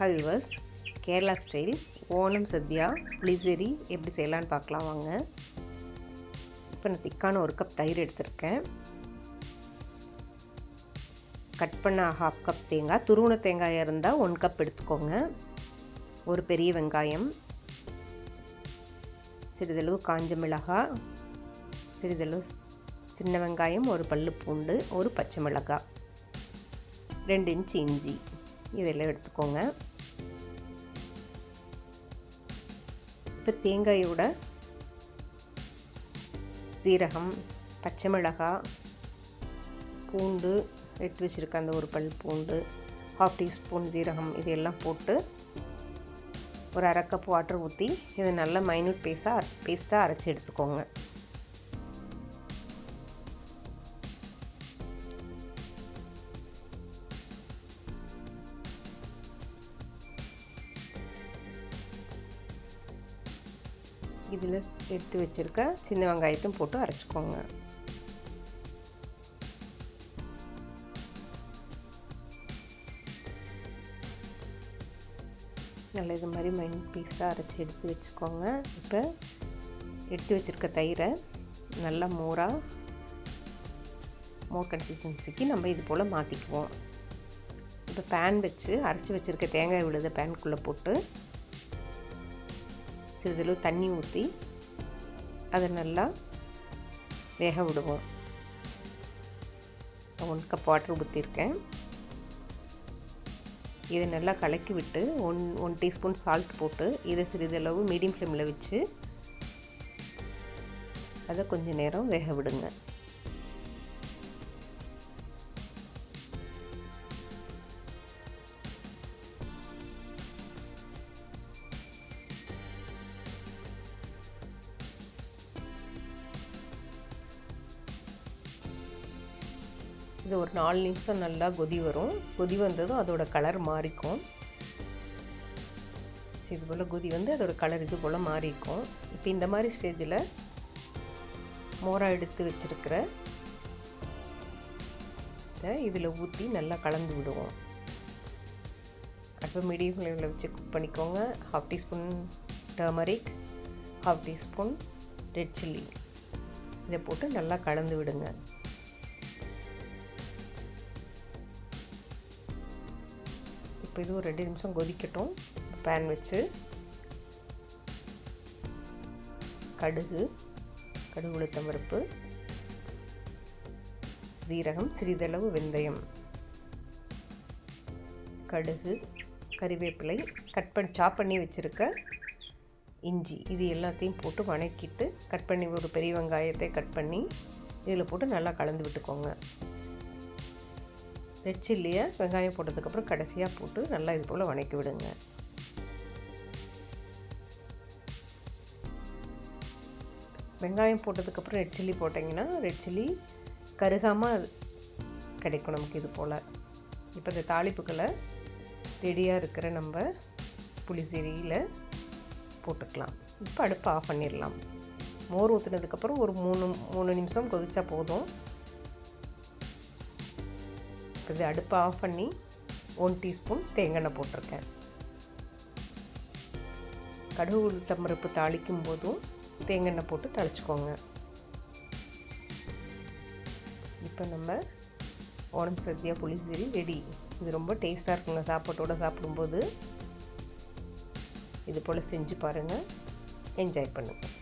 ஹல்வஸ் Kerala style Onam sadya pulissery எப்படி செய்யலான்னு பார்க்கலாம் வாங்க. இப்போ நான் திக்கான ஒரு கப் தயிர் எடுத்திருக்கேன். கட் பண்ண ஹாஃப் கப் தேங்காய் துருவண தேங்காயாக இருந்தால் ஒன் கப் எடுத்துக்கோங்க. ஒரு பெரிய வெங்காயம் சிறிதளவு காஞ்ச மிளகாய் சிறிதளவு சின்ன வெங்காயம் ஒரு பல்லு பூண்டு ஒரு பச்சை மிளகாய் ரெண்டு இன்ச் இஞ்சி இதெல்லாம் எடுத்துக்கோங்க. இப்போ தேங்காயோட சீரகம் பச்சை மிளகாய் பூண்டு எடுத்து வச்சுருக்க அந்த ஒரு பல் பூண்டு ஹாஃப் டீஸ்பூன் ஜீரகம் இதையெல்லாம் போட்டு ஒரு அரை கப் வாட்டர் ஊற்றி இதை நல்லா மைன்யூட் பேஸாக பேஸ்ட்டாக அரைச்சி எடுத்துக்கோங்க. இதில் எடுத்து வச்சுருக்க சின்ன வெங்காயத்தையும் போட்டு அரைச்சிக்கோங்க. நல்லா இது மாதிரி மைன் பீஸாக அரைச்சி எடுத்து வச்சுக்கோங்க. இப்போ எடுத்து வச்சுருக்க தயிரை நல்லா மோராக மோர் கன்சிஸ்டன்சிக்கு நம்ம இது போல் மாற்றிக்குவோம் இப்போ பேன் வச்சு அரைச்சி வச்சுருக்க தேங்காய் விழுத பேனுக்குள்ளே போட்டு சிறிதளவு தண்ணி ஊற்றி அதை நல்லா வேக விடுவோம். ஒன் கப் வாட்டர் ஊற்றிருக்கேன் இதை நல்லா கலக்கி விட்டு ஒன் ஒன் டீஸ்பூன் சால்ட் போட்டு இதை சிறிதளவு மீடியம் ஃப்ளேமில் வச்சு அதை கொஞ்சம் நேரம் வேக விடுங்க. இது ஒரு நாலு நிமிஷம் நல்லா கொதி வரும். கொதி வந்ததும் அதோட கலர் மாறிக்கும். இது போல் கொதி வந்து அதோட கலர் இது போல் மாறிக்கும். இப்போ இந்த மாதிரி ஸ்டேஜில் மோரா எடுத்து வச்சுருக்கிற இதில் ஊற்றி நல்லா கலந்து விடுவோம். அப்போ மீடியம் ஃப்ளேமில் வச்சு குக் பண்ணிக்கோங்க. Half teaspoon turmeric half teaspoon red chilli இதை போட்டு நல்லா கலந்து விடுங்க. இப்போ இது ஒரு ரெண்டு நிமிஷம் கொதிக்கட்டும். பேன் வச்சு. கடுகு. கடுகு உளுத்தம் பருப்பு. சீரகம் சிறிதளவு வெந்தயம். கடுகு கறிவேப்பிலை கட் பண்ணி சாப் பண்ணி வச்சுருக்க இஞ்சி. இது எல்லாத்தையும் போட்டு வணக்கிட்டு கட் பண்ணி ஒரு பெரிய வெங்காயத்தை கட் பண்ணி இதில் போட்டு நல்லா கலந்து விட்டுக்கோங்க. ரெட் சில்லியை வெங்காயம் போட்டதுக்கப்புறம் கடைசியாக போட்டு நல்லா இது போல் வணக்கி விடுங்க. வெங்காயம் போட்டதுக்கப்புறம் ரெட் சில்லி போட்டிங்கன்னா ரெட் சில்லி கருகாமல் கிடைக்கும் நமக்கு இது போல். இப்போ இந்த தாளிப்புகளை ரெடியாக இருக்கிற நம்ம புளிசெரியில் போட்டுக்கலாம். இப்போ அடுப்பு ஆஃப் பண்ணிடலாம். மோர் ஊற்றுனதுக்கப்புறம் ஒரு மூணு மூணு நிமிஷம் கொதிச்சா போதும். இருக்குது அடுப்பை ஆஃப் பண்ணி ஒன் டீஸ்பூன் தேங்காய் போட்டிருக்கேன். கடுகு உளுத்தம்பருப்பு தாளிக்கும் போதும் தேங்காய் போட்டு தாளிச்சுக்கோங்க. இப்போ நம்ம உடம்பு சத்தியாக புளிசேரி ரெடி இது ரொம்ப டேஸ்ட்டாக இருக்குங்க. சாப்பாட்டோடு சாப்பிடும்போது. இது போல் செஞ்சு பாருங்கள் என்ஜாய் பண்ணுங்கள்